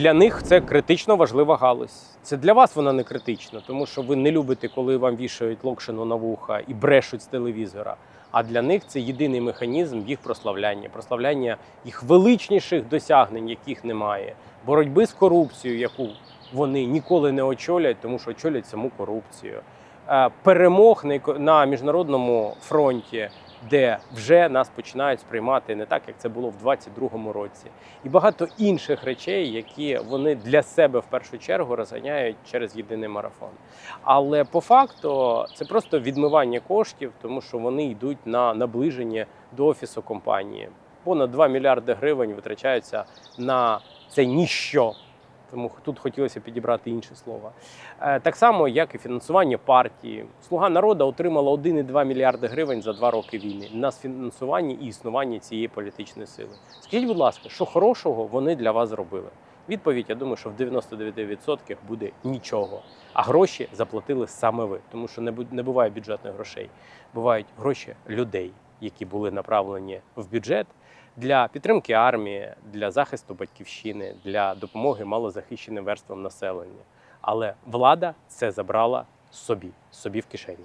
для них це критично важлива галузь. Це для вас вона не критична, тому що ви не любите, коли вам вішають локшину на вуха і брешуть з телевізора. А для них це єдиний механізм їх прославляння, прославляння їх величніших досягнень, яких немає, боротьби з корупцією, яку вони ніколи не очолять, тому що очолять саму корупцію. Е, Перемог на міжнародному фронті, де вже нас починають сприймати не так, як це було в 22-му році, і багато інших речей, які вони для себе в першу чергу розганяють через єдиний марафон. Але по факту це просто відмивання коштів, тому що вони йдуть на наближення до офісу компанії. Понад 2 мільярди гривень витрачаються на це ніщо. Тому тут хотілося підібрати інше слово. Е, Так само, як і фінансування партії. Слуга народу отримала 1,2 мільярди гривень за два роки війни на фінансування і існування цієї політичної сили. Скажіть, будь ласка, що хорошого вони для вас зробили? Відповідь, я думаю, що в 99% буде нічого. А гроші заплатили саме ви, тому що не бу- не буває бюджетних грошей. Бувають гроші людей, які були направлені в бюджет для підтримки армії, для захисту батьківщини, для допомоги малозахищеним верствам населення. Але влада це забрала собі, собі в кишені.